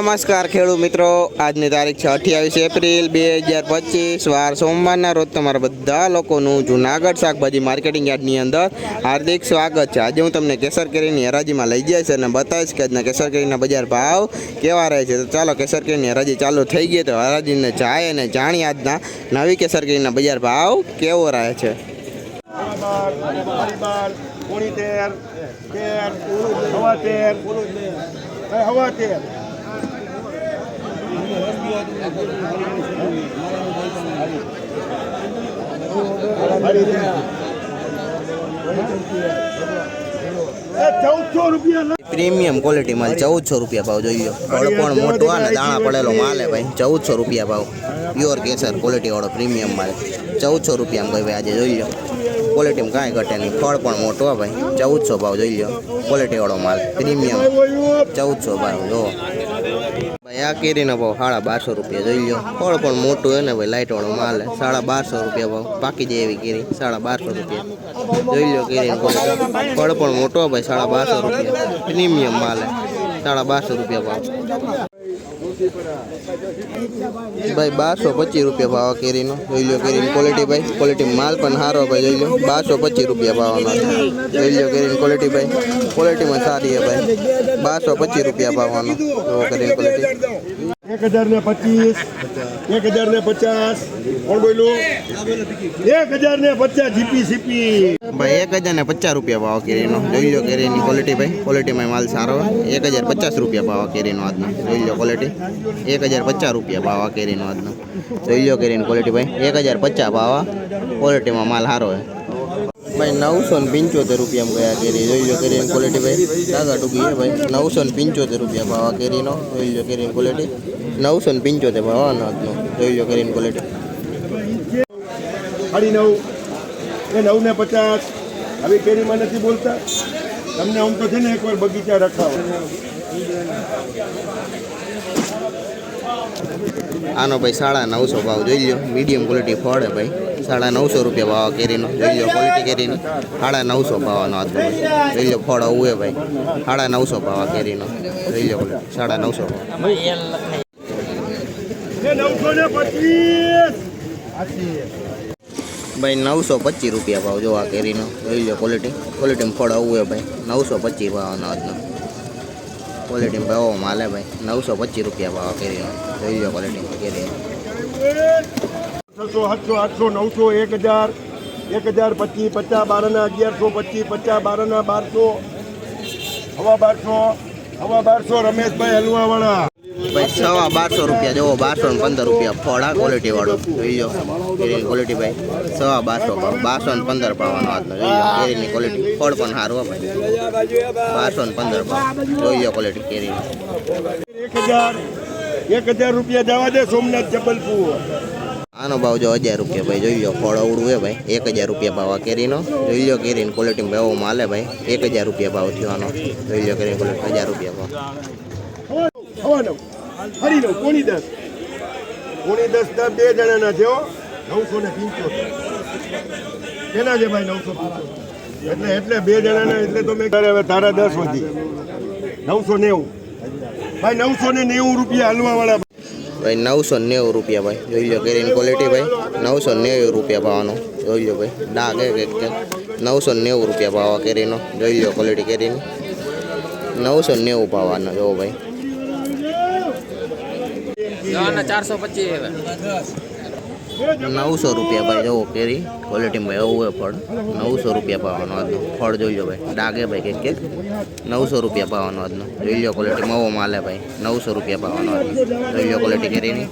નમસ્કાર ખેડૂત મિત્રો. આજની તારીખ છે અઠ્યાવીસ એપ્રિલ બે હજાર પચીસ. વાર સોમવારના રોજ તમારા બધા લોકોનું જુનાગઢ શાકભાજી માર્કેટિંગ યાર્ડની અંદર હાર્દિક સ્વાગત છે. આજે હું તમને કેસર કેરીની હરાજીમાં લઈ જઈશ અને બતાવીશ કે આજના કેસર કેરીના બજાર ભાવ કેવા રહે છે. તો ચાલો કેસર કેરીની હરાજી ચાલુ થઈ ગઈ તો હરાજીને જાય અને જાણીએ આજના નવી કેસર કેરીના બજાર ભાવ કેવો રહે છે. બાર તેર હવા તેર પ્રીમિયમ ક્વોલિટી માલ ચૌદસો રૂપિયા ભાવ જોઈ લો પણ મોટો અને દાણા પડેલો માલ હે ભાઈ. ચૌદસો રૂપિયા ભાવ. પ્યોર કેસર ક્વોલિટી વાળો પ્રીમિયમ માલ. ચૌદસો રૂપિયામાં ભાઈ આજે જોઈ લો. ક્વોલિટીમાં કાંઈ ઘટે નહીં. ફળ પણ મોટો ભાઈ. ચૌદસો ભાવ જોઈ લો. ક્વોલિટી વાળો માલ. પ્રીમિયમ ચૌદસો ભાવ જો. ભાઈ, આ કેરીનો ભાવ સાડા બારસો રૂપિયા જોઈ લો ફળ પણ મોટું હોય ને ભાઈ લાઇટ વાળો માલ સાડા બારસો રૂપિયા ભાવ. પાકી જાય એવી કેરી. સાડા બારસો રૂપિયા. જોઈ લો કેરી ફળ પણ મોટો ભાઈ, સાડા બારસો રૂપિયા. પ્રીમિયમ માલ હે સાડા બારસો રૂપિયા ભાવ. ભાઈ, બારસો પચીસ રૂપિયા ભાવ કેરીનો. જોઈ લો કેરીની ક્વોલિટી ભાઈ. ક્વોલિટી માલ પણ સારો ભાઈ, જોઈ લો બારસો પચીસ રૂપિયા ભાવનો. જોઈ લો કેરીની ક્વોલિટી ભાઈ. ક્વોલિટીમાં સારી છે ભાઈ. બારસો પચીસ રૂપિયા ભાવનો. જોવો કેરીની ક્વોલિટી એક હજાર ને પચીસ, એક હજાર ને પચાસ. કોણ બોલ્યું? એક હજાર ને પચાસ જીપી સીપી ભાઈ, એક હજાર ને પચાસ રૂપિયા ભાવ કેરીનો. જોઈ લો કેરીની ક્વોલિટી ભાઈ. ક્વોલિટીમાં માલ સારો એક હજાર પચાસ રૂપિયા ભાવ કેરીનો આજનો. જોઈ લો ક્વોલિટી એક હજાર પચાસ રૂપિયા ભાવ કેરીનો આજનો. જોઈ લો કેરીની ક્વોલિટી ભાઈ. એક હજાર પચાસ ભાવ ક્વોલિટીમાં માલ સારો હોય ભાઈ, નવસો ને પંચોતેર રૂપિયામાં ગયા કેરી. જોઈ લો કેરીની ક્વોલિટી ભાઈ. ડાગા ટૂંકી ભાઈ. નવસો ને પંચોતેર રૂપિયા ભાવ કેરીનો. જોઈ લો કેરીની ક્વોલિટી નવસો ને પંચોતેર આજનો જોઈ લો કરીને ક્વોલિટી સાડી નવ. એ નવ ને પચાસ. આવી કેરીમાં નથી બોલતા. તમને આમ તો છે ને એકવાર બગીચા રખાવો. આનો ભાઈ સાડા નવસો ભાવ જોઈ લો મીડિયમ ક્વોલિટી ફળ હે ભાઈ. સાડા નવસો રૂપિયા ભાવ કેરીનો. જોઈ લો ક્વોલિટી કેરીની. સાડા નવસો ભાવનો આજનો જોઈ લો ફળ આવું હે ભાઈ. સાડા નવસો ભાવ કેરીનો. જોઈ લો સાડા નવસો ભાવ. ભાઈ નવસો પચીસ રૂપિયા ભાવ જો આ કેરીનો. જોઈ લો ક્વોલિટી ક્વોલિટીમાં ફળ આવવું હોય ભાઈ. નવસો પચીસ ભાવ આજનો. ક્વોલિટીમાં ભાવ માલે ભાઈ. નવસો પચીસ રૂપિયા ભાવ કેરીનો. જોઈ લો ક્વોલિટી કેરી. છસો સાતસો આઠસો નવસો એક હજાર. એક હજાર પચીસ પચાસ બારના અગિયારસો પચીસ પચાસ બારના બારસો. હવા બારસો. હવા બારસો રમેશભાઈ હલવાવાળા. ભાઈ સવા બારસો રૂપિયા જુઓ બારસો ને પંદર રૂપિયા આ ક્વોલિટી વાળું. જોઈજો કેરીની ક્વોલિટી ભાઈ. સવા બારસો ભાવ બારસો ને પંદર પાવાનો આજનો જોઈ કેરીની ક્વોલિટી ફળ પણ સારું હોય ભાઈ. બારસો ને પંદર ભાવ. જોઈ ક્વોલિટી કેરીની એક હજાર એક હજાર રૂપિયા જવા દે સોમનાથ જબલપુર. આનો ભાવ જો હજાર રૂપિયા ભાઈ જોઈ લો ફળ અવડું હે ભાઈ. એક હજાર રૂપિયા ભાવ આ કેરીનો. જોઈ લો કેરીની ક્વોલિટી ભાવ માલે ભાઈ. એક હજાર રૂપિયા ભાવ થયો આનો. જોઈ લો કેરીની ક્વોલિટી હજાર રૂપિયા ભાવ. હવા નવ હરી નવ કોણી દસ? કોની દસ? દસ બે જણાના છે હો. નવસો ને પંચોતેર. કેના છે ભાઈ નવસો પંચોતેર? એટલે એટલે બે જણાના એટલે તો મેં કરે હવે તારા દસ વધી. નવસો નેવું. ભાઈ નવસો ને નેવું રૂપિયા હલવાવાળા ભાઈ. નવસો નેવું રૂપિયા ભાઈ. જોઈ લો કેરીની ક્વોલિટી ભાઈ. નવસો નેવું રૂપિયા ભાવનો. જોઈ લો ભાઈ. ડાગ કે. નવસો નેવું રૂપિયા ભાવ કેરીનો. જોઈ લો ક્વોલિટી કેરીની. નવસો નેવું ભાવવાનો જોવો ભાઈ. નવસો રૂપિયા ભાઈ જોવો કેરી. ક્વોલિટીમાં ભાઈ, એવું હોય ફળ. નવસો રૂપિયા ભાવનો આજનો. ફળ જોઈ લો ભાઈ ડાઘે ભાઈ કે કે નવસો રૂપિયા ભાવનો આજનો. જોઈ લો ક્વોલિટી મવો માલે ભાઈ. નવસો રૂપિયા ભાવનો આજનો. જોઈ લો ક્વોલિટી કેરીની.